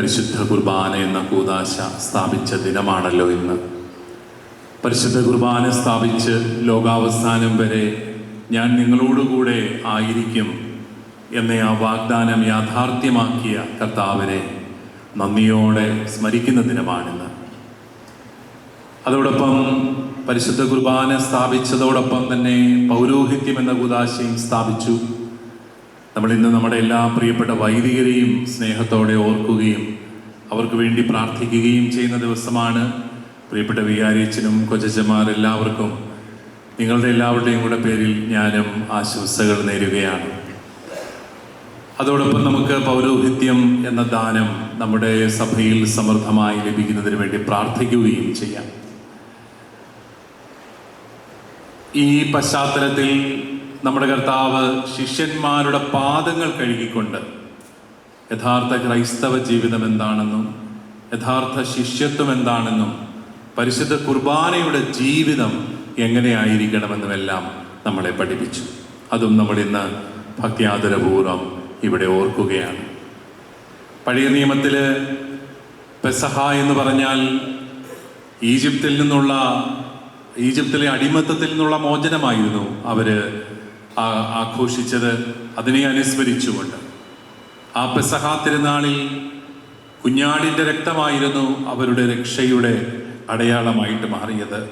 പരിശുദ്ധ കുർബാന എന്ന കൂതാശ സ്ഥാപിച്ച ദിനമാണല്ലോ ഇന്ന്. പരിശുദ്ധ കുർബാന സ്ഥാപിച്ച് ലോകാവസാനം വരെ ഞാൻ നിങ്ങളോടുകൂടെ ആയിരിക്കും എന്ന ആ വാഗ്ദാനം യാഥാർത്ഥ്യമാക്കിയ കർത്താവിനെ നന്ദിയോടെ സ്മരിക്കുന്ന ദിനമാണിന്ന്. അതോടൊപ്പം പരിശുദ്ധ കുർബാന സ്ഥാപിച്ചതോടൊപ്പം തന്നെ പൗരോഹിത്യം എന്ന കുതാശയും സ്ഥാപിച്ചു. നമ്മൾ ഇന്ന് നമ്മുടെ എല്ലാ പ്രിയപ്പെട്ട വൈദികരെയും സ്നേഹത്തോടെ ഓർക്കുകയും അവർക്ക് വേണ്ടി പ്രാർത്ഥിക്കുകയും ചെയ്യുന്ന ദിവസമാണ് പ്രിയപ്പെട്ട വികാരിച്ചനും കൊച്ചച്ചന്മാർ എല്ലാവർക്കും നിങ്ങളുടെ എല്ലാവരുടെയും കൂടെ പേരിൽ ഞാനും ആശംസകൾ നേരുകയാണ്. അതോടൊപ്പം നമുക്ക് പൗരോഹിത്യം എന്ന ദാനം നമ്മുടെ സഭയിൽ സമൃദ്ധമായി ലഭിക്കുന്നതിന് വേണ്ടി പ്രാർത്ഥിക്കുകയും ചെയ്യാം. ഈ പശ്ചാത്തലത്തിൽ നമ്മുടെ കർത്താവ് ശിഷ്യന്മാരുടെ പാദങ്ങൾ കഴുകിക്കൊണ്ട് യഥാർത്ഥ ക്രൈസ്തവ ജീവിതം എന്താണെന്നും യഥാർത്ഥ ശിഷ്യത്വം എന്താണെന്നും പരിശുദ്ധ കുർബാനയുടെ ജീവിതം എങ്ങനെയായിരിക്കണമെന്നുമെല്ലാം നമ്മളെ പഠിപ്പിച്ചു. അതും നമ്മൾ ഇന്ന് ഭക്തിയാദരപൂർവം ഇവിടെ ഓർക്കുകയാണ്. പഴയ നിയമത്തിൽ പെസഹ എന്ന് പറഞ്ഞാൽ ഈജിപ്തിൽ നിന്നുള്ള ഈജിപ്തിലെ അടിമത്തത്തിൽ നിന്നുള്ള മോചനമായിരുന്നു അവർ ആഘോഷിച്ചത് അതിനെ അനുസ്മരിച്ചുകൊണ്ട്. ആ പെസഹാ തിരുനാളിൽ കുഞ്ഞാടിന്റെ രക്തമായിരുന്നു അവരുടെ രക്ഷയുടെ അടയാളമായിട്ട് മാറിയത്.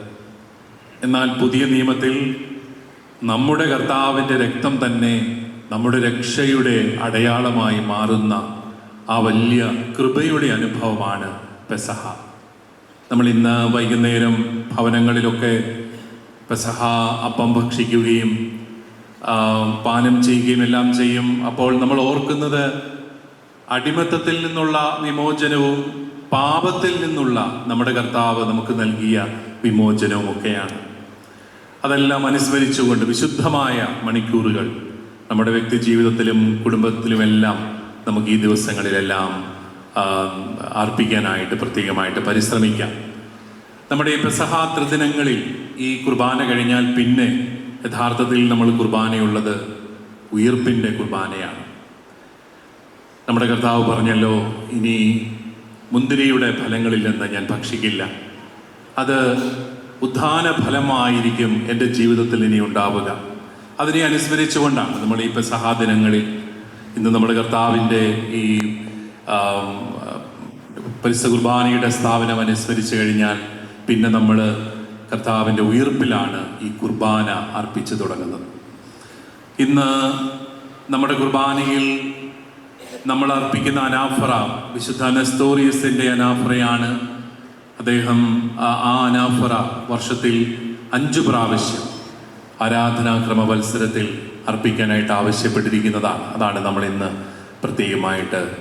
എന്നാൽ പുതിയ നിയമത്തിൽ നമ്മുടെ കർത്താവിന്റെ രക്തം തന്നെ നമ്മുടെ രക്ഷയുടെ അടയാളമായി മാറുന്ന ആ വലിയ കൃപയുടെ അനുഭവമാണ് പെസഹ. നമ്മൾ ഇന്ന് വൈകുന്നേരം ഭവനങ്ങളിലൊക്കെ പെസഹ അപ്പം ഭക്ഷിക്കുകയും പാനം ചെയ്യുകയും എല്ലാം ചെയ്യും. അപ്പോൾ നമ്മൾ ഓർക്കുന്നത് അടിമത്തത്തിൽ നിന്നുള്ള വിമോചനവും പാപത്തിൽ നിന്നുള്ള നമ്മുടെ കർത്താവ് നമുക്ക് നൽകിയ വിമോചനവും ഒക്കെയാണ്. അതെല്ലാം അനുസ്മരിച്ചുകൊണ്ട് വിശുദ്ധമായ മണിക്കൂറുകൾ നമ്മുടെ വ്യക്തി ജീവിതത്തിലും കുടുംബത്തിലുമെല്ലാം നമുക്ക് ഈ ദിവസങ്ങളിലെല്ലാം അർപ്പിക്കാനായിട്ട് പ്രത്യേകമായിട്ട് പരിശ്രമിക്കാം. നമ്മുടെ ഈ പ്രസഹാത്ര ത്രിദിനങ്ങളിൽ ഈ കുർബാന കഴിഞ്ഞാൽ പിന്നെ യഥാർത്ഥത്തിൽ നമ്മൾ കുർബാനയുള്ളത് ഉയർപ്പിന്റെ കുർബാനയാണ്. നമ്മുടെ കർത്താവ് പറഞ്ഞല്ലോ ഇനി മുന്തിരിയുടെ ഫലങ്ങളിൽ നിന്ന് ഞാൻ ഭക്ഷിക്കില്ല. അത് ഉദ്ധാന ഫലമായിരിക്കും എന്റെ ജീവിതത്തിൽ ഇനി ഉണ്ടാവുക. അതിനെ അനുസ്മരിച്ചുകൊണ്ടാണ് നമ്മൾ ഈ പെസഹാദിനങ്ങളിൽ ഇന്ന് നമ്മുടെ കർത്താവിന്റെ ഈ പരിസ്ഥ കുർബാനയുടെ സ്ഥാപനം അനുസ്മരിച്ചു കഴിഞ്ഞാൽ പിന്നെ നമ്മൾ കർത്താവിന്റെ ഉയർപ്പിലാണ് ഈ കുർബാന അർപ്പിച്ചു തുടങ്ങുന്നത്. ഇന്ന് നമ്മുടെ കുർബാനയിൽ നമ്മൾ അർപ്പിക്കുന്ന അനാഫറ വിശുദ്ധ നെസ്തോറിയസിന്റെ അനാഫറയാണ് അദ്ദേഹം ആ- അനാഫറ വർഷത്തിൽ അഞ്ച് പ്രാവശ്യം ആരാധനാക്രമ മത്സരത്തിൽ അർപ്പിക്കാനായിട്ട് ആവശ്യപ്പെട്ടിരിക്കുന്നതാണ്. അതാണ് നമ്മൾ ഇന്ന് പ്രത്യേകമായിട്ട്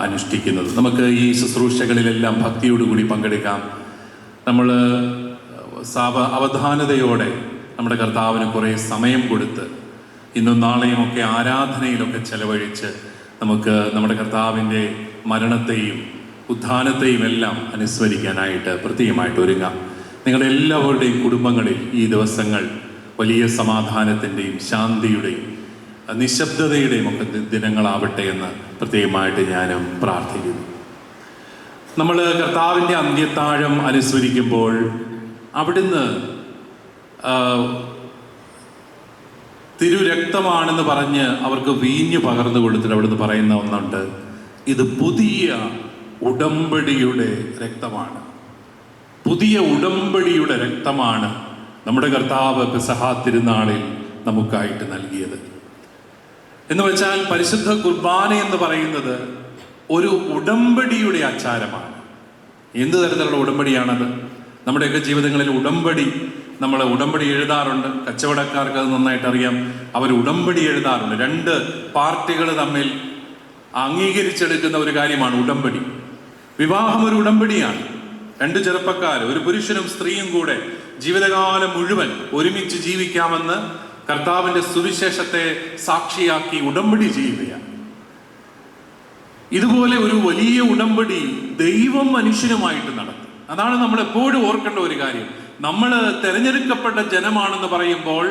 അനുഷ്ഠിക്കുന്നത്. നമുക്ക് ഈ ശുശ്രൂഷകളിലെല്ലാം ഭക്തിയോടുകൂടി പങ്കെടുക്കാം. നമ്മൾ സാവ അവധാനതയോടെ നമ്മുടെ കർത്താവിന് കുറേ സമയം കൊടുത്ത് ഇന്നും നാളെയും ഒക്കെ ആരാധനയിലൊക്കെ ചെലവഴിച്ച് നമുക്ക് നമ്മുടെ കർത്താവിന്റെ മരണത്തെയും ഉത്ഥാനത്തെയും എല്ലാം അനുസ്മരിക്കാനായിട്ട് പ്രത്യേകമായിട്ട് ഒരുങ്ങാം. നിങ്ങളുടെ എല്ലാവരുടെയും കുടുംബങ്ങളിൽ ഈ ദിവസങ്ങൾ വലിയ സമാധാനത്തിന്റെയും ശാന്തിയുടെയും നിശബ്ദതയുടെയും ഒക്കെ ദിനങ്ങളാവട്ടെ എന്ന് പ്രത്യേകമായിട്ട് ഞാനും പ്രാർത്ഥിക്കുന്നു. നമ്മൾ കർത്താവിന്റെ അന്ത്യത്താഴം അനുസ്മരിക്കുമ്പോൾ അവിടുന്ന് തിരുരക്തമാണെന്ന് പറഞ്ഞ് അവർക്ക് വീഞ്ഞു പകർന്നു കൊടുത്തിട്ട് അവിടുന്ന് പറയുന്ന ഒന്നുണ്ട്. ഇത് പുതിയ ഉടമ്പടിയുടെ രക്തമാണ്. പുതിയ ഉടമ്പടിയുടെ രക്തമാണ് നമ്മുടെ കർത്താവ് സഹാ തിരുനാളിൽ നമുക്കായിട്ട് നൽകിയത്. എന്ന് വെച്ചാൽ പരിശുദ്ധ കുർബാന എന്ന് പറയുന്നത് ഒരു ഉടമ്പടിയുടെ ആചാരമാണ്. എന്ത് തരത്തിലുള്ള ഉടമ്പടിയാണത്? നമ്മുടെയൊക്കെ ജീവിതങ്ങളിൽ ഉടമ്പടി നമ്മൾ ഉടമ്പടി എഴുതാറുണ്ട്. കച്ചവടക്കാർക്ക് അത് നന്നായിട്ട് അറിയാം. അവർ ഉടമ്പടി എഴുതാറുണ്ട്. രണ്ട് പാർട്ടികൾ തമ്മിൽ അംഗീകരിച്ചെടുക്കുന്ന ഒരു കാര്യമാണ് ഉടമ്പടി. വിവാഹം ഒരു ഉടമ്പടിയാണ്. രണ്ട് ചെറുപ്പക്കാർ ഒരു പുരുഷനും സ്ത്രീയും കൂടെ ജീവിതകാലം മുഴുവൻ ഒരുമിച്ച് ജീവിക്കാമെന്ന് കർത്താവിന്റെ സുവിശേഷത്തെ സാക്ഷിയാക്കി ഉടമ്പടി ചെയ്യുകയാണ്. ഇതുപോലെ ഒരു വലിയ ഉടമ്പടി ദൈവം മനുഷ്യനുമായിട്ട് നടത്തും. അതാണ് നമ്മൾ എപ്പോഴും ഓർക്കേണ്ട ഒരു കാര്യം. നമ്മൾ തിരഞ്ഞെടുക്കപ്പെട്ട ജനമാണെന്ന് പറയുമ്പോൾ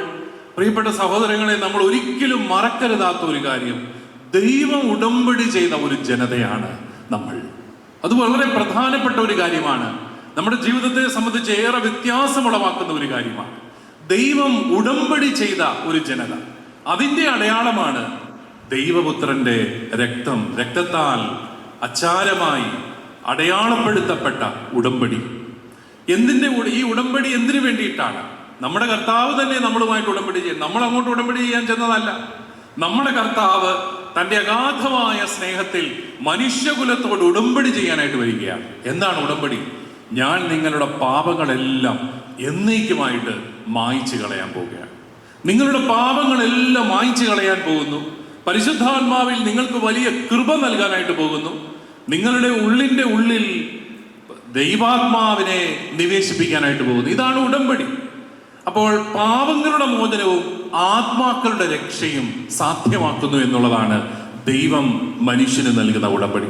പ്രിയപ്പെട്ട സഹോദരങ്ങളെ നമ്മൾ ഒരിക്കലും മറക്കരുതാത്ത ഒരു കാര്യം. ദൈവം ഉടമ്പടി ചെയ്ത ഒരു ജനതയാണ് നമ്മൾ. അത് വളരെ പ്രധാനപ്പെട്ട ഒരു കാര്യമാണ്. നമ്മുടെ ജീവിതത്തെ സംബന്ധിച്ച് ഏറെ വ്യത്യാസമുളവാക്കുന്ന ഒരു കാര്യമാണ്. ദൈവം ഉടമ്പടി ചെയ്ത ഒരു ജനത. അതിന്റെ അടയാളമാണ് ദൈവപുത്രന്റെ രക്തം. രക്തത്താൽ അച്ചാരമായി അടയാളപ്പെടുത്തപ്പെട്ട ഉടമ്പടി. എന്തിന്റെ ഉട- ഈ ഉടമ്പടി എന്തിനു വേണ്ടിയിട്ടാണ്? നമ്മുടെ കർത്താവ് തന്നെ നമ്മളുമായിട്ട് ഉടമ്പടി ചെയ്യും. നമ്മൾ അങ്ങോട്ട് ഉടമ്പടി ചെയ്യാൻ ചെന്നതല്ല. നമ്മുടെ കർത്താവ് തന്റെ അഗാധമായ സ്നേഹത്തിൽ മനുഷ്യകുലത്തോട് ഉടമ്പടി ചെയ്യാനായിട്ട് വരികയാണ്. എന്താണ് ഉടമ്പടി? ഞാൻ നിങ്ങളുടെ പാപങ്ങളെല്ലാം എന്നേക്കുമായിട്ട് മായിച്ചു കളയാൻ പോവുകയാണ്. നിങ്ങളുടെ പാപങ്ങളെല്ലാം മായിച്ചു കളയാൻ പോകുന്നു. പരിശുദ്ധാത്മാവിൽ നിങ്ങൾക്ക് വലിയ കൃപ നൽകാനായിട്ട് പോകുന്നു. നിങ്ങളുടെ ഉള്ളിന്റെ ഉള്ളിൽ ദൈവാത്മാവിനെ നിവേശിപ്പിക്കാനായിട്ട് പോകുന്നു. ഇതാണ് ഉടമ്പടി. അപ്പോൾ പാപങ്ങളുടെ മോചനവും ആത്മാക്കളുടെ രക്ഷയും സാധ്യമാക്കുന്നു എന്നുള്ളതാണ് ദൈവം മനുഷ്യന് നൽകുന്ന ഉടമ്പടി.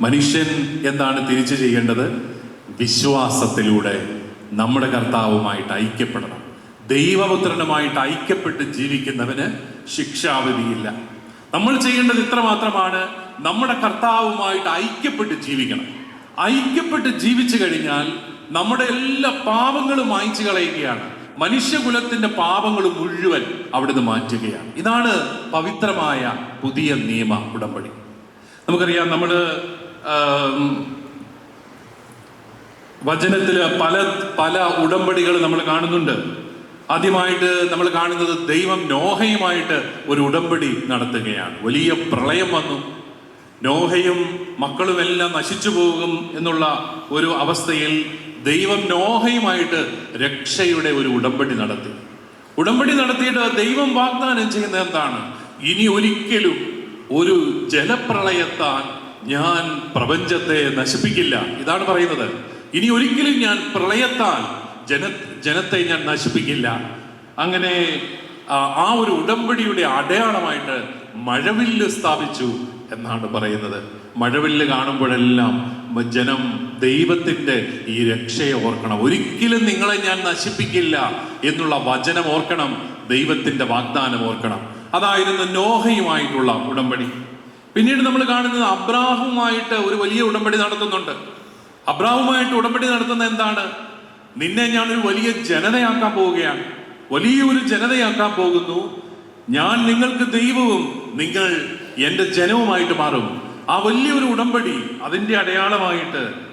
മനുഷ്യൻ എന്താണ് തിരിച്ചു ചെയ്യേണ്ടത്? വിശ്വാസത്തിലൂടെ നമ്മുടെ കർത്താവുമായിട്ട് ഐക്യപ്പെടണം. ദൈവപുത്രനുമായിട്ട് ഐക്യപ്പെട്ട് ജീവിക്കുന്നവന് ശിക്ഷാവിധിയില്ല. നമ്മൾ ചെയ്യേണ്ടത് ഇത്ര മാത്രമാണ് നമ്മുടെ കർത്താവുമായിട്ട് ഐക്യപ്പെട്ട് ജീവിക്കണം. ഐക്യപ്പെട്ട് ജീവിച്ചു കഴിഞ്ഞാൽ നമ്മുടെ എല്ലാ പാപങ്ങളും വായിച്ചു കളയുകയാണ്. മനുഷ്യകുലത്തിന്റെ പാപങ്ങൾ മുഴുവൻ അവിടുന്ന് മാറ്റുകയാണ്. ഇതാണ് പവിത്രമായ പുതിയ നിയമ ഉടമ്പടി. നമുക്കറിയാം നമ്മൾ വചനത്തിൽ പല പല ഉടമ്പടികൾ നമ്മൾ കാണുന്നുണ്ട്. ആദ്യമായിട്ട് നമ്മൾ കാണുന്നത് ദൈവം നോഹയുമായിട്ട് ഒരു ഉടമ്പടി നടത്തുകയാണ്. വലിയ പ്രളയം വന്നു. നോഹയും മക്കളുമെല്ലാം നശിച്ചു പോകും എന്നുള്ള ഒരു അവസ്ഥയിൽ ദൈവം നോഹയുമായിട്ട് രക്ഷയുടെ ഒരു ഉടമ്പടി നടത്തി. ഉടമ്പടി നടത്തിയിട്ട് ദൈവം വാഗ്ദാനം ചെയ്യുന്നത് എന്താണ്? ഇനി ഒരിക്കലും ഒരു ജലപ്രളയത്താൽ ഞാൻ പ്രപഞ്ചത്തെ നശിപ്പിക്കില്ല. ഇതാണ് പറയുന്നത്. ഇനി ഒരിക്കലും ഞാൻ പ്രളയത്താൽ ജന ജനത്തെ ഞാൻ നശിപ്പിക്കില്ല. അങ്ങനെ ആ, ഒരു ഉടമ്പടിയുടെ അടയാളമായിട്ട് മഴവില്ല് സ്ഥാപിച്ചു എന്നാണ് പറയുന്നത്. മഴവില്ല് കാണുമ്പോഴെല്ലാം ജനം ദൈവത്തിന്റെ ഈ രക്ഷയെ ഓർക്കണം. ഒരിക്കലും നിങ്ങളെ ഞാൻ നശിപ്പിക്കില്ല എന്നുള്ള വചനം ഓർക്കണം. ദൈവത്തിന്റെ വാഗ്ദാനം ഓർക്കണം. അതായിരുന്നു നോഹയുമായിട്ടുള്ള ഉടമ്പടി. പിന്നീട് നമ്മൾ കാണുന്നത് അബ്രാഹുമായിട്ട് ഒരു വലിയ ഉടമ്പടി നടത്തുന്നുണ്ട്. അബ്രാഹുമായിട്ട് ഉടമ്പടി നടത്തുന്നത് എന്താണ്? നിന്നെ ഞാൻ ഒരു വലിയ ജനതയാക്കാൻ പോവുകയാണ്. വലിയൊരു ജനതയാക്കാൻ പോകുന്നു. ഞാൻ നിങ്ങൾക്ക് ദൈവവും നിങ്ങൾ എന്റെ ജനവുമായിട്ട് മാറും. ആ വലിയൊരു ഉടമ്പടി അതിന്റെ അടയാളമായിട്ട്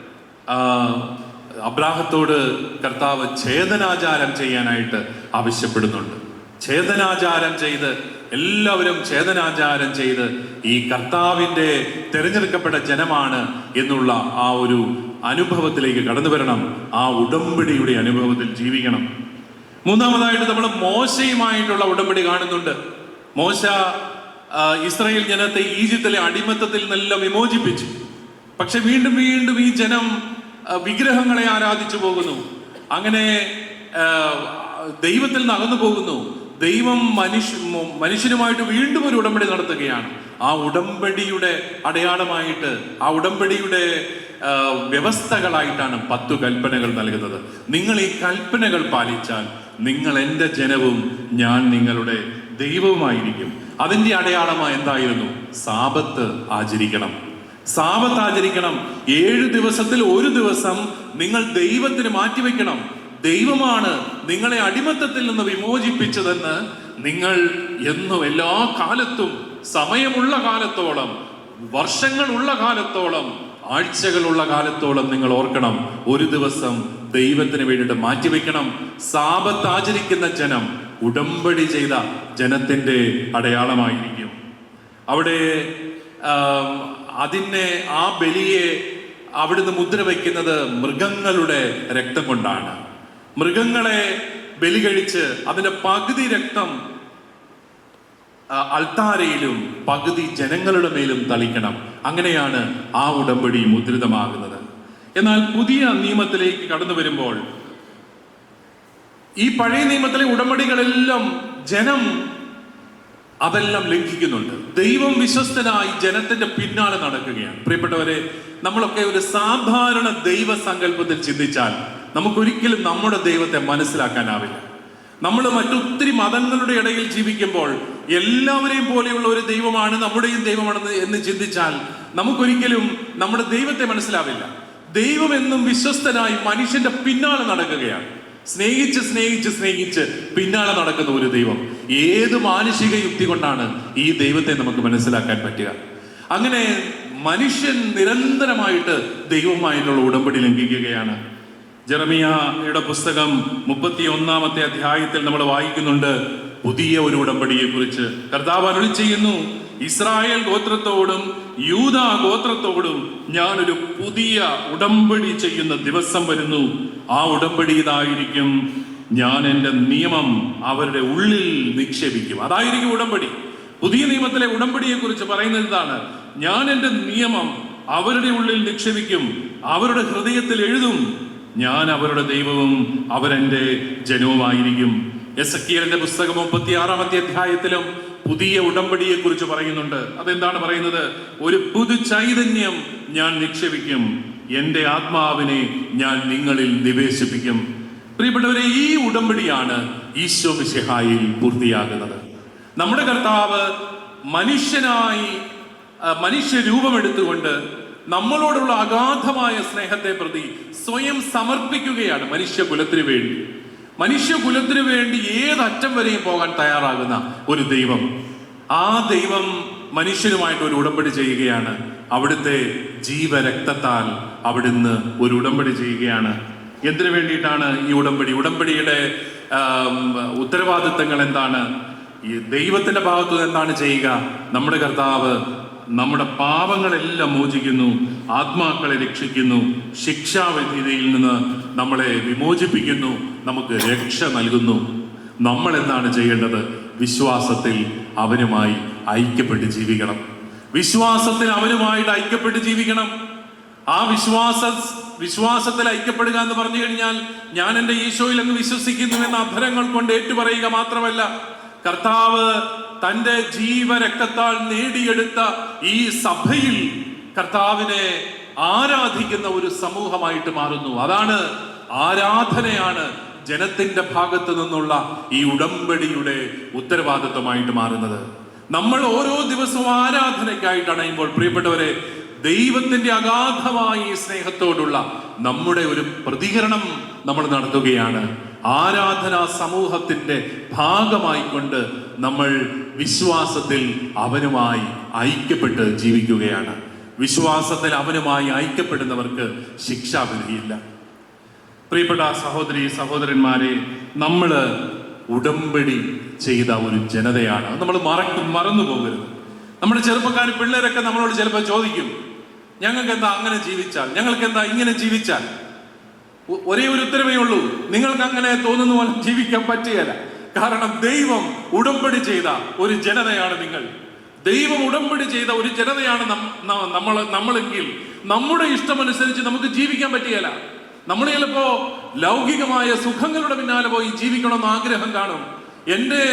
അബ്രാഹത്തോട് കർത്താവ് ഛേദനാചാരം ചെയ്യാനായിട്ട് ആവശ്യപ്പെടുന്നുണ്ട്. ഛേദനാചാരം ചെയ്ത് എല്ലാവരും ഛേദനാചാരം ചെയ്ത് ഈ കർത്താവിന്റെ തിരഞ്ഞെടുക്കപ്പെട്ട ജനമാണ് എന്നുള്ള ആ ഒരു അനുഭവത്തിലേക്ക് കടന്നു വരണം. ആ ഉടമ്പടിയുടെ അനുഭവത്തിൽ ജീവിക്കണം. മൂന്നാമതായിട്ട് നമ്മൾ മോശയുമായിട്ടുള്ള ഉടമ്പടി കാണുന്നുണ്ട്. മോശ ഇസ്രായേൽ ജനത്തെ ഈജിപ്തിലെ അടിമത്തത്തിൽ നിന്നെല്ലാം വിമോചിപ്പിച്ചു. പക്ഷെ വീണ്ടും വീണ്ടും ഈ ജനം വിഗ്രഹങ്ങളെ ആരാധിച്ചു പോകുന്നു. അങ്ങനെ ദൈവത്തിൽ നിന്ന് അകന്നു പോകുന്നു. ദൈവം മനുഷ്യ മനുഷ്യനുമായിട്ട് വീണ്ടും ഒരു ഉടമ്പടി നടത്തുകയാണ്. ആ ഉടമ്പടിയുടെ അടയാളമായിട്ട് ആ ഉടമ്പടിയുടെ വ്യവസ്ഥകളായിട്ടാണ് പത്തു കൽപ്പനകൾ നൽകുന്നത്. നിങ്ങൾ ഈ കൽപ്പനകൾ പാലിച്ചാൽ നിങ്ങൾ എന്റെ ജനവും ഞാൻ നിങ്ങളുടെ ദൈവവുമായിരിക്കും. അതിന്റെ അടയാളമായി എന്തായിരുന്നു? സാപത്ത് ആചരിക്കണം. സാപത്ത് ആചരിക്കണം. ഏഴ് ദിവസത്തിൽ ഒരു ദിവസം നിങ്ങൾ ദൈവത്തിന് മാറ്റിവെക്കണം. ദൈവമാണ് നിങ്ങളെ അടിമത്തത്തിൽ നിന്ന് വിമോചിപ്പിച്ചതെന്ന് നിങ്ങൾ എന്നും എല്ലാ കാലത്തും സമയമുള്ള കാലത്തോളം വർഷങ്ങളുള്ള കാലത്തോളം ആഴ്ചകളുള്ള കാലത്തോളം നിങ്ങൾ ഓർക്കണം. ഒരു ദിവസം ദൈവത്തിന് വേണ്ടിയിട്ട് മാറ്റിവെക്കണം. സാപത്ത് ആചരിക്കുന്ന ജനം ഉടമ്പടി ചെയ്ത ജനത്തിന്റെ അടയാളമായിരിക്കും. അവിടെ അതിനെ ആ ബലിയെ അവിടുന്ന് മുദ്ര വയ്ക്കുന്നത് മൃഗങ്ങളുടെ രക്തം കൊണ്ടാണ്. മൃഗങ്ങളെ ബലി കഴിച്ച് അതിന്റെ പകുതി രക്തം അൾത്താരയിലും പകുതി ജനങ്ങളുടെ മേലും തളിക്കണം. അങ്ങനെയാണ് ആ ഉടമ്പടി മുദ്രിതമാകുന്നത്. എന്നാൽ പുതിയ നിയമത്തിലേക്ക് കടന്നു വരുമ്പോൾ ഈ പഴയ നിയമത്തിലെ ഉടമ്പടികളെല്ലാം ജനം അതെല്ലാം ലംഘിക്കുന്നുണ്ട്. ദൈവം വിശ്വസ്തനായി ജനത്തിന്റെ പിന്നാലെ നടക്കുകയാണ്. പ്രിയപ്പെട്ടവരെ നമ്മളൊക്കെ ഒരു സാധാരണ ദൈവ സങ്കല്പത്തിൽ ചിന്തിച്ചാൽ നമുക്കൊരിക്കലും നമ്മുടെ ദൈവത്തെ മനസ്സിലാക്കാനാവില്ല. നമ്മൾ മറ്റൊത്തിരി മതങ്ങളുടെ ഇടയിൽ ജീവിക്കുമ്പോൾ എല്ലാവരെയും പോലെയുള്ള ഒരു ദൈവമാണ് നമ്മുടെയും ദൈവമാണെന്ന് എന്ന് ചിന്തിച്ചാൽ നമുക്കൊരിക്കലും നമ്മുടെ ദൈവത്തെ മനസ്സിലാവില്ല. ദൈവം എന്നും വിശ്വസ്തനായി മനുഷ്യന്റെ പിന്നാലെ നടക്കുകയാണ്. സ്നേഹിച്ച് സ്നേഹിച്ച് സ്നേഹിച്ച് പിന്നാലെ നടക്കുന്ന ഒരു ദൈവം. ഏത് മാനുഷിക യുക്തി കൊണ്ടാണ് ഈ ദൈവത്തെ നമുക്ക് മനസ്സിലാക്കാൻ പറ്റുക? അങ്ങനെ മനുഷ്യൻ നിരന്തരമായിട്ട് ദൈവമായിട്ടുള്ള ഉടമ്പടി ലംഘിക്കുകയാണ്. ജെറമിയയുടെ പുസ്തകം മുപ്പത്തി ഒന്നാമത്തെ അധ്യായത്തിൽ നമ്മൾ വായിക്കുന്നുണ്ട്. പുതിയ ഒരു ഉടമ്പടിയെ കുറിച്ച് കർത്താവ് അരുളി ചെയ്യുന്നു ഇസ്രായേൽ ഗോത്രത്തോടും യൂത ഗോത്രത്തോടും ഞാനൊരു പുതിയ ഉടമ്പടി ചെയ്യുന്ന ദിവസം വരുന്നു. ആ ഉടമ്പടി ഇതായിരിക്കും. ഞാൻ എന്റെ നിയമം അവരുടെ ഉള്ളിൽ നിക്ഷേപിക്കും. അതായിരിക്കും ഉടമ്പടി. പുതിയ നിയമത്തിലെ ഉടമ്പടിയെ കുറിച്ച് പറയുന്നത് ഇതാണ്. ഞാൻ എന്റെ നിയമം അവരുടെ ഉള്ളിൽ നിക്ഷേപിക്കും. അവരുടെ ഹൃദയത്തിൽ എഴുതും. ഞാൻ അവരുടെ ദൈവവും അവരെന്റെ ജനവുമായിരിക്കും. എസ് എക്കിയലിന്റെ പുസ്തകം മുപ്പത്തി ആറാമത്തെ അധ്യായത്തിലും പുതിയ ഉടമ്പടിയെ കുറിച്ച് പറയുന്നുണ്ട്. അതെന്താണ് പറയുന്നത്? ഒരു പുതു ചൈതന്യം ഞാൻ നിക്ഷേപിക്കും. എന്റെ ആത്മാവിനെ ഞാൻ നിങ്ങളിൽ നിവേശിപ്പിക്കും. പ്രിയപ്പെട്ടവരെ ഈ ഉടമ്പടിയാണ് ഈശോ മിശിഹായിൽ പൂർത്തിയാകുന്നത്. നമ്മുടെ കർത്താവ് മനുഷ്യനായി ആ, മനുഷ്യ രൂപമെടുത്തുകൊണ്ട് നമ്മളോടുള്ള അഗാധമായ സ്നേഹത്തെ പ്രതി സ്വയം സമർപ്പിക്കുകയാണ് മനുഷ്യകുലത്തിനു വേണ്ടി. മനുഷ്യകുലത്തിനു വേണ്ടി ഏതറ്റം വരെയും പോകാൻ തയ്യാറാകുന്ന ഒരു ദൈവം. ആ ദൈവം മനുഷ്യനുമായിട്ട് ഒരു ഉടമ്പടി ചെയ്യുകയാണ്. അവിടുത്തെ ജീവരക്തത്താൽ അവിടുന്ന് ഒരു ഉടമ്പടി ചെയ്യുകയാണ്. എന്തിനു വേണ്ടിയിട്ടാണ് ഈ ഉടമ്പടി? ഉടമ്പടിയുടെ ഉത്തരവാദിത്തങ്ങൾ എന്താണ്? ഈ ദൈവത്തിന്റെ ഭാഗത്തു എന്താണ് ചെയ്യുക? നമ്മുടെ കർത്താവ് നമ്മുടെ പാപങ്ങളെല്ലാം മോചിക്കുന്നു ആത്മാക്കളെ രക്ഷിക്കുന്നു ശിക്ഷാവിധിയിൽ നിന്ന് നമ്മളെ വിമോചിപ്പിക്കുന്നു നമുക്ക് രക്ഷ നൽകുന്നു. നമ്മൾ എന്താണ് ചെയ്യേണ്ടത്? വിശ്വാസത്തിൽ അവനുമായി ഐക്യപ്പെട്ട് ജീവിക്കണം. വിശ്വാസത്തിൽ അവനുമായിട്ട് ഐക്യപ്പെട്ട് ജീവിക്കണം. ആ വിശ്വാസ വിശ്വാസത്തിൽ ഐക്യപ്പെടുക എന്ന് പറഞ്ഞു കഴിഞ്ഞാൽ ഞാൻ എന്റെ ഈശോയിൽ അങ്ങ് വിശ്വസിക്കുന്നു എന്ന അധരങ്ങൾ കൊണ്ട് ഏറ്റുപറയുക മാത്രമല്ല കർത്താവ് തന്റെ ജീവരക്തത്താൽ നേടിയെടുത്ത ഈ സഭയിൽ കർത്താവിനെ ആരാധിക്കുന്ന ഒരു സമൂഹമായിട്ട് മാറുന്നു. അതാണ് ആരാധനയാണ് ജനത്തിന്റെ ഭാഗത്തു നിന്നുള്ള ഈ ഉടമ്പടിയുടെ ഉത്തരവാദിത്വമായിട്ട് മാറുന്നത്. നമ്മൾ ഓരോ ദിവസവും ആരാധനയ്ക്കായിട്ട് അണയുമ്പോൾ പ്രിയപ്പെട്ടവരെ ദൈവത്തിന്റെ അഗാധമായ ഈ സ്നേഹത്തോടുള്ള നമ്മുടെ ഒരു പ്രതികരണം നമ്മൾ നടത്തുകയാണ്. ആരാധനാ സമൂഹത്തിന്റെ ഭാഗമായിക്കൊണ്ട് നമ്മൾ വിശ്വാസത്തിൽ അവനുമായി ഐക്യപ്പെട്ട് ജീവിക്കുകയാണ്. വിശ്വാസത്തിൽ അവനുമായി ഐക്യപ്പെടുന്നവർക്ക് ശിക്ഷാവിധിയില്ല. പ്രിയപ്പെട്ട സഹോദരി സഹോദരന്മാരെ നമ്മൾ ഉടമ്പടി ചെയ്ത ഒരു ജനതയാണ്. നമ്മൾ മറക്കും മറന്നു പോകരുത്. നമ്മുടെ ചെറുപ്പക്കാർ പിള്ളേരൊക്കെ നമ്മളോട് ചിലപ്പോൾ ചോദിക്കും ഞങ്ങൾക്ക് എന്താ അങ്ങനെ ജീവിച്ചാൽ? ഞങ്ങൾക്ക് എന്താ ഇങ്ങനെ ജീവിച്ചാൽ? ഒരേ ഒരു ഉത്തരവേ ഉള്ളൂ. നിങ്ങൾക്ക് അങ്ങനെ തോന്നുന്ന പോലെ ജീവിക്കാൻ പറ്റുകയില്ല. കാരണം ദൈവം ഉടമ്പടി ചെയ്ത ഒരു ജനതയാണ് നിങ്ങൾ. ദൈവം ഉടമ്പടി ചെയ്ത ഒരു ജനതയാണ് നമ്മൾ നമ്മളെങ്കിൽ നമ്മുടെ ഇഷ്ടമനുസരിച്ച് നമുക്ക് ജീവിക്കാൻ പറ്റുകയില്ല. നമ്മൾ ചിലപ്പോ ലൗകികമായ സുഖങ്ങളുടെ പിന്നാലെ പോയി ജീവിക്കണമെന്ന് ആഗ്രഹം കാണും. എന്റെ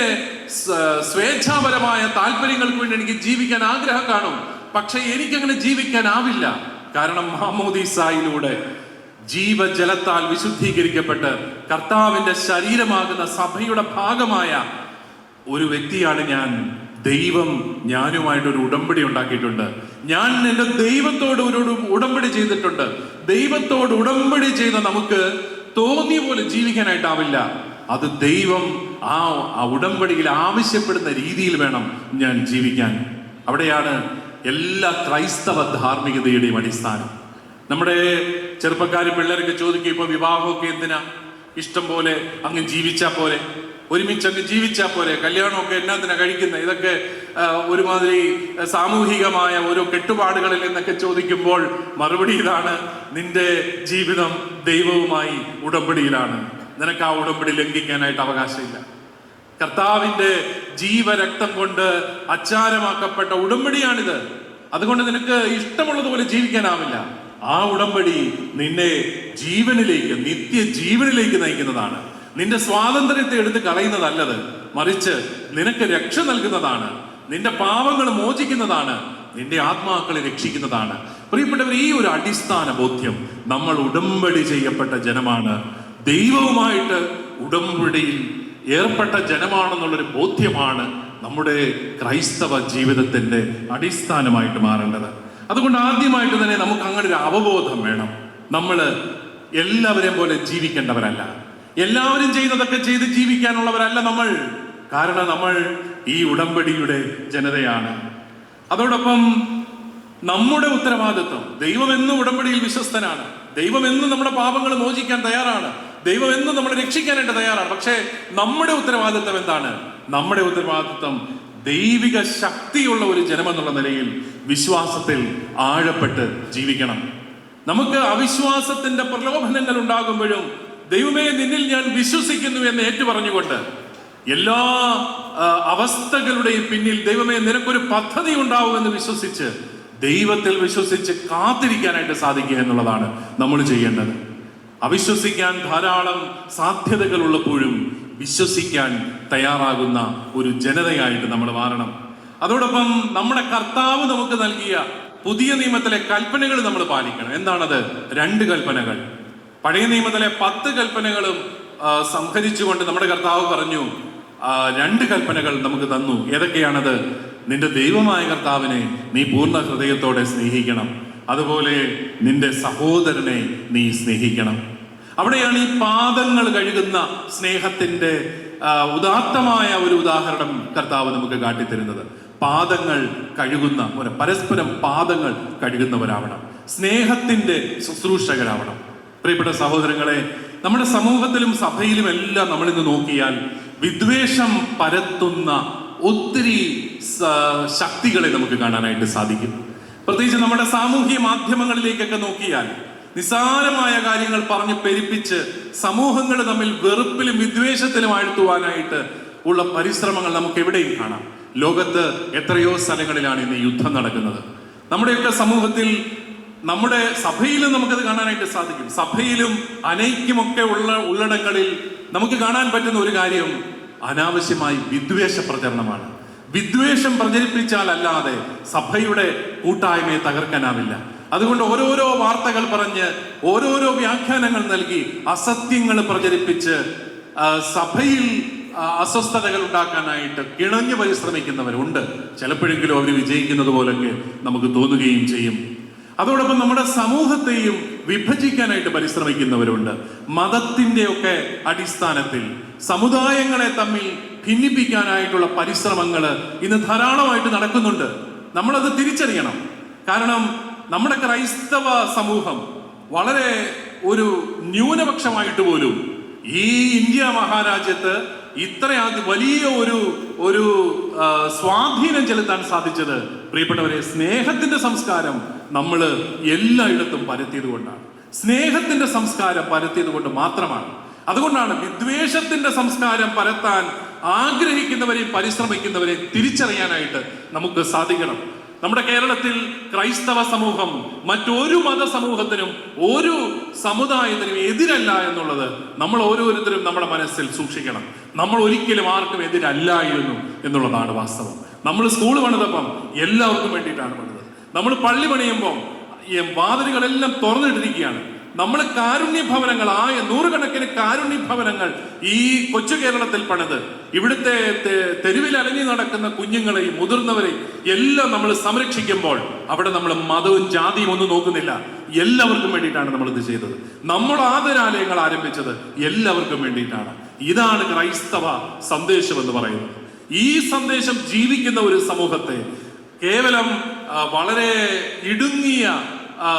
സ്വേച്ഛാപരമായ താല്പര്യങ്ങൾക്ക് വേണ്ടി എനിക്ക് ജീവിക്കാൻ ആഗ്രഹം കാണും. പക്ഷെ എനിക്കങ്ങനെ ജീവിക്കാനാവില്ല. കാരണം മാമോദീസായിലൂടെ ജീവജലത്താൽ വിശുദ്ധീകരിക്കപ്പെട്ട് കർത്താവിന്റെ ശരീരമാകുന്ന സഭയുടെ ഭാഗമായ ഒരു വ്യക്തിയാണ് ഞാൻ. ദൈവം ഞാനുമായിട്ട് ഒരു ഉടമ്പടി ഉണ്ടാക്കിയിട്ടുണ്ട്. ഞാൻ എന്റെ ദൈവത്തോട് ഒരു ഉടമ്പടി ചെയ്തിട്ടുണ്ട്. ദൈവത്തോട് ഉടമ്പടി ചെയ്ത നമുക്ക് തോന്നിയ പോലെ ജീവിക്കാനായിട്ടാവില്ല. അത് ദൈവം ആ ആ ഉടമ്പടിയിൽ ആവശ്യപ്പെടുന്ന രീതിയിൽ വേണം ഞാൻ ജീവിക്കാൻ. അവിടെയാണ് എല്ലാ ക്രൈസ്തവ ധാർമ്മികതയുടെയും അടിസ്ഥാനം. നമ്മുടെ ചെറുപ്പക്കാരും പിള്ളേരൊക്കെ ചോദിക്കും ഇപ്പൊ വിവാഹമൊക്കെ എന്തിനാ? ഇഷ്ടം പോലെ അങ്ങ് ജീവിച്ചാ പോലെ ഒരുമിച്ച് അങ്ങ് ജീവിച്ചാ പോലെ കല്യാണമൊക്കെ എന്നാത്തിനാ കഴിക്കുന്നത് ഇതൊക്കെ ഒരുമാതിരി സാമൂഹികമായ ഓരോ കെട്ടുപാടുകളിൽ എന്നൊക്കെ ചോദിക്കുമ്പോൾ മറുപടി ഇതാണ് നിന്റെ ജീവിതം ദൈവവുമായി ഉടമ്പടിയിലാണ്. നിനക്ക് ആ ഉടമ്പടി ലംഘിക്കാനായിട്ട് അവകാശമില്ല. കർത്താവിന്റെ ജീവരക്തം കൊണ്ട് അച്ചാരമാക്കപ്പെട്ട ഉടമ്പടിയാണിത്. അതുകൊണ്ട് നിനക്ക് ഇഷ്ടമുള്ളതുപോലെ ജീവിക്കാനാവില്ല. ആ ഉടമ്പടി നിന്നെ ജീവനിലേക്ക് നിത്യ ജീവനിലേക്ക് നയിക്കുന്നതാണ്. നിന്റെ സ്വാതന്ത്ര്യത്തെ എടുത്ത് കളയുന്നതല്ലത്. മറിച്ച് നിനക്ക് രക്ഷ നൽകുന്നതാണ്. നിന്റെ പാവങ്ങൾ മോചിക്കുന്നതാണ്. നിന്റെ ആത്മാക്കളെ രക്ഷിക്കുന്നതാണ്. പ്രിയപ്പെട്ടവർ ഈ ഒരു അടിസ്ഥാന ബോധ്യം നമ്മൾ ഉടമ്പടി ചെയ്യപ്പെട്ട ജനമാണ്. ദൈവവുമായിട്ട് ഉടമ്പടിയിൽ ഏർപ്പെട്ട ജനമാണെന്നുള്ളൊരു ബോധ്യമാണ് നമ്മുടെ ക്രൈസ്തവ ജീവിതത്തിന്റെ അടിസ്ഥാനമായിട്ട് മാറേണ്ടത്. അതുകൊണ്ട് ആദ്യമായിട്ട് തന്നെ നമുക്ക് അങ്ങനെ ഒരു അവബോധം വേണം. നമ്മൾ എല്ലാവരെയും പോലെ ജീവിക്കേണ്ടവരല്ല. എല്ലാവരും ചെയ്യുന്നതൊക്കെ ചെയ്ത് ജീവിക്കാനുള്ളവരല്ല നമ്മൾ. കാരണം നമ്മൾ ഈ ഉടമ്പടിയുടെ ജനതയാണ്. അതോടൊപ്പം നമ്മുടെ ഉത്തരവാദിത്വം. ദൈവം എന്നും ഉടമ്പടിയിൽ വിശ്വസ്തനാണ്. ദൈവം എന്നും നമ്മുടെ പാപങ്ങൾ മോചിക്കാൻ തയ്യാറാണ്. ദൈവം എന്നും നമ്മളെ രക്ഷിക്കാനായിട്ട് തയ്യാറാണ്. പക്ഷേ നമ്മുടെ ഉത്തരവാദിത്വം എന്താണ്? നമ്മുടെ ഉത്തരവാദിത്വം ദൈവിക ശക്തിയുള്ള ഒരു ജനമെന്നുള്ള നിലയിൽ വിശ്വാസത്തിൽ ആഴപ്പെട്ട് ജീവിക്കണം. നമുക്ക് അവിശ്വാസത്തിന്റെ പ്രലോഭനങ്ങൾ ഉണ്ടാകുമ്പോഴും ദൈവമേ നിന്നിൽ ഞാൻ വിശ്വസിക്കുന്നു എന്ന് ഏറ്റുപറഞ്ഞുകൊണ്ട് എല്ലാ അവസ്ഥകളുടെയും പിന്നിൽ ദൈവമേ നിനക്കൊരു പദ്ധതി ഉണ്ടാവുമെന്ന് വിശ്വസിച്ച് ദൈവത്തിൽ വിശ്വസിച്ച് കാത്തിരിക്കാനായിട്ട് സാധിക്കുക എന്നുള്ളതാണ് നമ്മൾ ചെയ്യേണ്ടത്. അവിശ്വസിക്കാൻ ധാരാളം സാധ്യതകൾ ഉള്ളപ്പോഴും വിശ്വസിക്കാൻ തയ്യാറാകുന്ന ഒരു ജനതയായിട്ട് നമ്മൾ മാറണം. അതോടൊപ്പം നമ്മുടെ കർത്താവ് നമുക്ക് നൽകിയ പുതിയ നിയമത്തിലെ കൽപ്പനകൾ നമ്മൾ പാലിക്കണം. എന്താണത്? രണ്ട് കൽപ്പനകൾ. പഴയ നിയമത്തിലെ പത്ത് കൽപ്പനകളും സംഹരിച്ചുകൊണ്ട് നമ്മുടെ കർത്താവ് പറഞ്ഞു രണ്ട് കൽപ്പനകൾ നമുക്ക് തന്നു. ഏതൊക്കെയാണത്? നിന്റെ ദൈവമായ കർത്താവിനെ നീ പൂർണ ഹൃദയത്തോടെ സ്നേഹിക്കണം. അതുപോലെ നിന്റെ സഹോദരനെ നീ സ്നേഹിക്കണം. അവിടെയാണ് ഈ പാദങ്ങൾ കഴുകുന്ന സ്നേഹത്തിന്റെ ഉദാത്തമായ ഒരു ഉദാഹരണം കർത്താവ് നമുക്ക് കാട്ടിത്തരുന്നത്. പാദങ്ങൾ കഴുകുന്ന ഒരു പരസ്പരം പാദങ്ങൾ കഴുകുന്നവരാവണം. സ്നേഹത്തിന്റെ ശുശ്രൂഷകരാവണം. പ്രിയപ്പെട്ട സഹോദരങ്ങളെ നമ്മുടെ സമൂഹത്തിലും സഭയിലും എല്ലാം നമ്മൾ ഇന്ന് നോക്കിയാൽ വിദ്വേഷം പരത്തുന്ന ഒത്തിരി ശക്തികളെ നമുക്ക് കാണാനായിട്ട് സാധിക്കും. പ്രത്യേകിച്ച് നമ്മുടെ സാമൂഹ്യ മാധ്യമങ്ങളിലേക്കൊക്കെ നോക്കിയാൽ നിസ്സാരമായ കാര്യങ്ങൾ പറഞ്ഞ് പെരുപ്പിച്ച് സമൂഹങ്ങൾ തമ്മിൽ വെറുപ്പിലും വിദ്വേഷത്തിലും ആഴ്ത്തുവാനായിട്ട് ഉള്ള പരിശ്രമങ്ങൾ നമുക്ക് എവിടെയും കാണാം. ലോകത്ത് എത്രയോ സ്ഥലങ്ങളിലാണ് ഇന്ന് യുദ്ധം നടക്കുന്നത്. നമ്മുടെയൊക്കെ സമൂഹത്തിൽ നമ്മുടെ സഭയിലും നമുക്കത് കാണാനായിട്ട് സാധിക്കും. സഭയിലും അനൈക്യമൊക്കെ ഉള്ള ഉള്ളടങ്ങളിൽ നമുക്ക് കാണാൻ പറ്റുന്ന ഒരു കാര്യം അനാവശ്യമായി വിദ്വേഷ പ്രചരണമാണ്. വിദ്വേഷം പ്രചരിപ്പിച്ചാൽ അല്ലാതെ സഭയുടെ കൂട്ടായ്മയെ തകർക്കാനാവില്ല. അതുകൊണ്ട് ഓരോരോ വാർത്തകൾ പറഞ്ഞ് ഓരോരോ വ്യാഖ്യാനങ്ങൾ നൽകി അസത്യങ്ങൾ പ്രചരിപ്പിച്ച് സഭയിൽ അസ്വസ്ഥതകൾ ഉണ്ടാക്കാനായിട്ട് കിണഞ്ഞു പരിശ്രമിക്കുന്നവരുണ്ട്. ചിലപ്പോഴെങ്കിലും അവർ വിജയിക്കുന്നത് പോലൊക്കെ നമുക്ക് തോന്നുകയും ചെയ്യും. അതോടൊപ്പം നമ്മുടെ സമൂഹത്തെയും വിഭജിക്കാനായിട്ട് പരിശ്രമിക്കുന്നവരുണ്ട്. മതത്തിന്റെ ഒക്കെ അടിസ്ഥാനത്തിൽ സമുദായങ്ങളെ തമ്മിൽ ഭിന്നിപ്പിക്കാനായിട്ടുള്ള പരിശ്രമങ്ങൾ ഇന്ന് ധാരാളമായിട്ട് നടക്കുന്നുണ്ട്. നമ്മളത് തിരിച്ചറിയണം. കാരണം നമ്മുടെ ക്രൈസ്തവ സമൂഹം വളരെ ഒരു ന്യൂനപക്ഷമായിട്ട് പോലും ഈ ഇന്ത്യ മഹാരാജ്യത്ത് ഇത്രയാദ്യ വലിയ ഒരു ഒരു സ്വാധീനം ചെലുത്താൻ സാധിച്ചത് പ്രിയപ്പെട്ടവരെ സ്നേഹത്തിന്റെ സംസ്കാരം നമ്മൾ എല്ലായിടത്തും പരത്തിയത് കൊണ്ടാണ്. സ്നേഹത്തിന്റെ സംസ്കാരം പരത്തിയത് കൊണ്ട് മാത്രമാണ്. അതുകൊണ്ടാണ് വിദ്വേഷത്തിന്റെ സംസ്കാരം പരത്താൻ ആഗ്രഹിക്കുന്നവരെയും പരിശ്രമിക്കുന്നവരെയും തിരിച്ചറിയാനായിട്ട് നമുക്ക് സാധിക്കണം. നമ്മുടെ കേരളത്തിൽ ക്രൈസ്തവ സമൂഹം മറ്റൊരു മത സമൂഹത്തിനും ഒരു സമുദായത്തിനും എതിരല്ല എന്നുള്ളത് നമ്മൾ ഓരോരുത്തരും നമ്മുടെ മനസ്സിൽ സൂക്ഷിക്കണം. നമ്മൾ ഒരിക്കലും ആർക്കും എതിരല്ലായിരുന്നു എന്നുള്ളതാണ് വാസ്തവം. നമ്മൾ സ്കൂൾ പണിതപ്പം എല്ലാവർക്കും വേണ്ടിയിട്ടാണ് പണിതത്. നമ്മൾ പള്ളി പണിയുമ്പോൾ വാതിലുകളെല്ലാം തുറന്നിട്ടിരിക്കുകയാണ്. നമ്മൾ കാരുണ്യ ഭവനങ്ങൾ ആയ നൂറുകണക്കിന് കാരുണ്യ ഭവനങ്ങൾ ഈ കൊച്ചു കേരളത്തിൽ പണിത്. ഇവിടുത്തെ തെരുവിൽ അലഞ്ഞു നടക്കുന്ന കുഞ്ഞുങ്ങളെയും മുതിർന്നവരെയും എല്ലാം നമ്മൾ സംരക്ഷിക്കുമ്പോൾ അവിടെ നമ്മൾ മതവും ജാതിയും ഒന്നും നോക്കുന്നില്ല. എല്ലാവർക്കും വേണ്ടിയിട്ടാണ് നമ്മൾ ഇത് ചെയ്തത്. നമ്മൾ ആദരാലയങ്ങൾ ആരംഭിച്ചത് എല്ലാവർക്കും വേണ്ടിയിട്ടാണ്. ഇതാണ് ക്രൈസ്തവ സന്ദേശം എന്ന് പറയുന്നത്. ഈ സന്ദേശം ജീവിക്കുന്ന ഒരു സമൂഹത്തെ കേവലം വളരെ ഇടുങ്ങിയ ആ,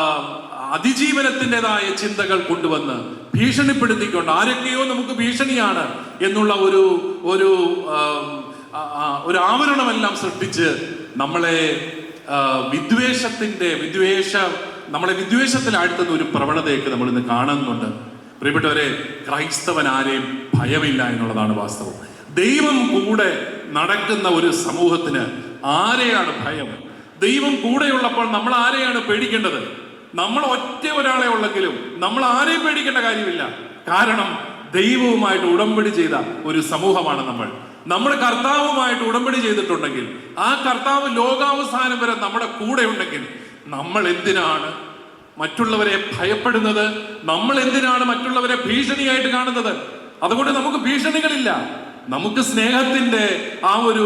അതിജീവനത്തിന്റെതായ ചിന്തകൾ കൊണ്ടുവന്ന് ഭീഷണിപ്പെടുത്തിക്കൊണ്ട് ആരൊക്കെയോ നമുക്ക് ഭീഷണിയാണ് എന്നുള്ള ഒരു ഒരു ഒരു ആവരണമെല്ലാം സൃഷ്ടിച്ച് നമ്മളെ വിദ്വേഷത്തിന്റെ വിദ്വേഷ നമ്മളെ വിദ്വേഷത്തിൽ ആഴ്ത്തുന്ന ഒരു പ്രവണതയൊക്കെ നമ്മൾ ഇന്ന് കാണുന്നുണ്ട്. പ്രിയപ്പെട്ടവരെ ക്രൈസ്തവൻ ആരെയും ഭയമില്ല എന്നുള്ളതാണ് വാസ്തവം. ദൈവം കൂടെ നടക്കുന്ന ഒരു സമൂഹത്തിന് ആരെയാണ് ഭയം? ദൈവം കൂടെയുള്ളപ്പോൾ നമ്മൾ ആരെയാണ് പേടിക്കേണ്ടത്? നമ്മൾ ഒറ്റ ഒരാളെ ഉള്ളെങ്കിലും നമ്മൾ ആരെയും പേടിക്കേണ്ട കാര്യമില്ല. കാരണം ദൈവവുമായിട്ട് ഉടമ്പടി ചെയ്ത ഒരു സമൂഹമാണ് നമ്മൾ. നമ്മൾ കർത്താവുമായിട്ട് ഉടമ്പടി ചെയ്തിട്ടുണ്ടെങ്കിൽ ആ കർത്താവ് ലോകാവസാനം വരെ നമ്മുടെ കൂടെ ഉണ്ടെങ്കിൽ നമ്മൾ എന്തിനാണ് മറ്റുള്ളവരെ ഭയപ്പെടുന്നത്? നമ്മൾ എന്തിനാണ് മറ്റുള്ളവരെ ഭീഷണിയായിട്ട് കാണുന്നത്? അതുകൊണ്ട് നമുക്ക് ഭീഷണികളില്ല. നമുക്ക് സ്നേഹത്തിന്റെ ആ ഒരു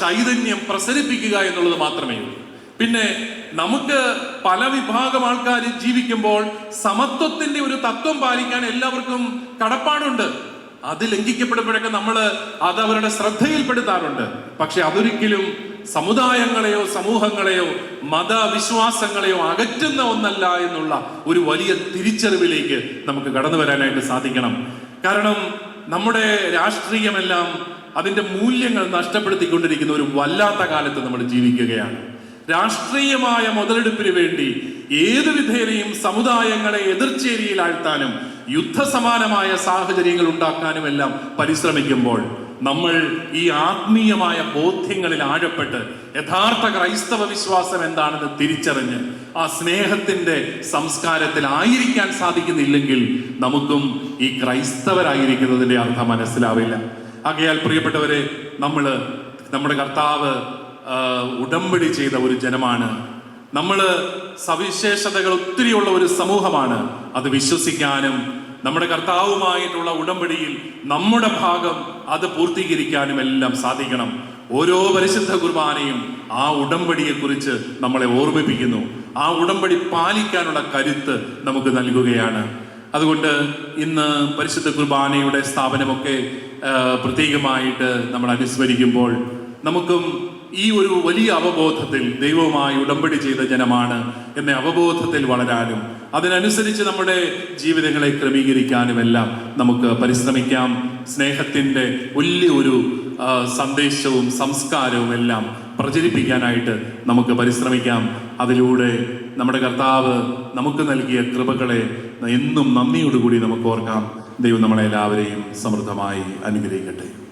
ചൈതന്യം പ്രസരിപ്പിക്കുക എന്നുള്ളത് മാത്രമേ ഉള്ളൂ. പിന്നെ നമുക്ക് പല വിഭാഗം ആൾക്കാർ ജീവിക്കുമ്പോൾ സമത്വത്തിന്റെ ഒരു തത്വം പാലിക്കാൻ എല്ലാവർക്കും കടപ്പാടുണ്ട്. അത് ലംഘിക്കപ്പെടുമ്പോഴൊക്കെ നമ്മൾ അത് അവരുടെ ശ്രദ്ധയിൽപ്പെടുത്താറുണ്ട്. പക്ഷെ അതൊരിക്കലും സമുദായങ്ങളെയോ സമൂഹങ്ങളെയോ മതവിശ്വാസങ്ങളെയോ അകറ്റുന്ന ഒന്നല്ല എന്നുള്ള ഒരു വലിയ തിരിച്ചറിവിലേക്ക് നമുക്ക് കടന്നു വരാനായിട്ട് സാധിക്കണം. കാരണം നമ്മുടെ രാഷ്ട്രീയമെല്ലാം അതിന്റെ മൂല്യങ്ങൾ നഷ്ടപ്പെടുത്തിക്കൊണ്ടിരിക്കുന്ന ഒരു വല്ലാത്ത കാലത്ത് നമ്മൾ ജീവിക്കുകയാണ്. രാഷ്ട്രീയമായ മുതലെടുപ്പിന് വേണ്ടി ഏത് വിധേനയും സമുദായങ്ങളെ എതിർച്ചേരിയിലാഴ്ത്താനും യുദ്ധസമാനമായ സാഹചര്യങ്ങൾ ഉണ്ടാക്കാനുമെല്ലാം പരിശ്രമിക്കുമ്പോൾ നമ്മൾ ഈ ആത്മീയമായ ബോധ്യങ്ങളിൽ ആഴപ്പെട്ട് യഥാർത്ഥ ക്രൈസ്തവ വിശ്വാസം എന്താണെന്ന് തിരിച്ചറിഞ്ഞ് ആ സ്നേഹത്തിന്റെ സംസ്കാരത്തിൽ ആയിരിക്കാൻ സാധിക്കുന്നില്ലെങ്കിൽ നമുക്കും ഈ ക്രൈസ്തവരായിരിക്കുന്നതിന്റെ അർത്ഥം മനസ്സിലാവില്ല. ആകയാൽ പ്രിയപ്പെട്ടവരെ നമ്മൾ നമ്മുടെ കർത്താവ് ഉടമ്പടി ചെയ്ത ഒരു ജനമാണ്. നമ്മൾ സവിശേഷതകൾ ഒത്തിരിയുള്ള ഒരു സമൂഹമാണ്. അത് വിശ്വസിക്കാനും നമ്മുടെ കർത്താവുമായിട്ടുള്ള ഉടമ്പടിയിൽ നമ്മുടെ ഭാഗം അത് പൂർത്തീകരിക്കാനും എല്ലാം സാധിക്കണം. ഓരോ പരിശുദ്ധ കുർബാനയും ആ ഉടമ്പടിയെക്കുറിച്ച് നമ്മളെ ഓർമ്മിപ്പിക്കുന്നു. ആ ഉടമ്പടി പാലിക്കാനുള്ള കരുത്ത് നമുക്ക് നൽകുകയാണ്. അതുകൊണ്ട് ഇന്ന് പരിശുദ്ധ കുർബാനയുടെ സ്ഥാപനമൊക്കെ പ്രത്യേകമായിട്ട് നമ്മൾ അനുസ്മരിക്കുമ്പോൾ നമുക്കും ഈ ഒരു വലിയ അവബോധത്തിൽ ദൈവവുമായി ഉടമ്പടി ചെയ്ത ജനമാണ് എന്ന അവബോധത്തിൽ വളരാനും അതിനനുസരിച്ച് നമ്മുടെ ജീവിതങ്ങളെ ക്രമീകരിക്കാനുമെല്ലാം നമുക്ക് പരിശ്രമിക്കാം. സ്നേഹത്തിന്റെ വലിയ ഒരു സന്ദേശവും സംസ്കാരവും എല്ലാം പ്രചരിപ്പിക്കാനായിട്ട് നമുക്ക് പരിശ്രമിക്കാം. അതിലൂടെ നമ്മുടെ കർത്താവ് നമുക്ക് നൽകിയ കൃപകളെ എന്നും നന്ദിയോടുകൂടി നമുക്ക് ഓർക്കാം. ദൈവം നമ്മളെല്ലാവരെയും സമൃദ്ധമായി അനുഗ്രഹിക്കട്ടെ.